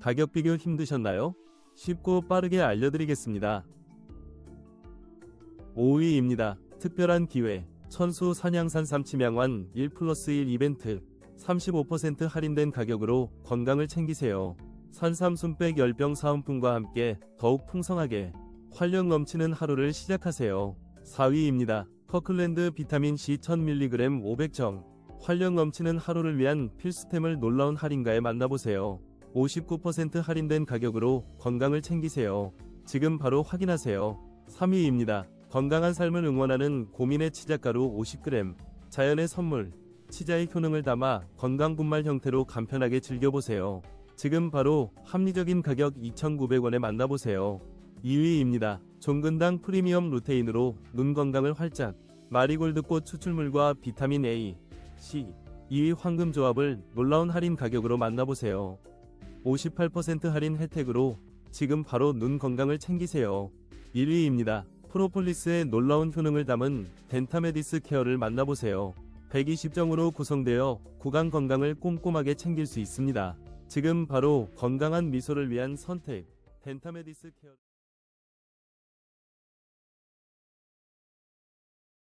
가격 비교 힘드셨나요? 쉽고 빠르게 알려드리겠습니다. 5위입니다. 특별한 기회. 천수 산양산 삼치명환 1 플러스 1 이벤트. 35% 할인된 가격으로 건강을 챙기세요. 산삼 순백 열병 사은품과 함께 더욱 풍성하게 활력 넘치는 하루를 시작하세요. 4위입니다. 커클랜드 비타민 C 1000mg 500정. 활력 넘치는 하루를 위한 필수템을 놀라운 할인가에 만나보세요. 59% 할인된 가격으로 건강을 챙기세요. 지금 바로 확인하세요. 3위입니다. 건강한 삶을 응원하는 고민의 치자가루 50g. 자연의 선물. 치자의 효능을 담아 건강 분말 형태로 간편하게 즐겨보세요. 지금 바로 합리적인 가격 2,900원에 만나보세요. 2위입니다. 종근당 프리미엄 루테인으로 눈 건강을 활짝. 마리골드꽃 추출물과 비타민 A, C, 2위 황금 조합을 놀라운 할인 가격으로 만나보세요. 58% 할인 혜택으로 지금 바로 눈 건강을 챙기세요. 1위입니다. 프로폴리스의 놀라운 효능을 담은 덴타메디스 케어를 만나보세요. 120정으로 구성되어 구강 건강을 꼼꼼하게 챙길 수 있습니다. 지금 바로 건강한 미소를 위한 선택 덴타메디스 케어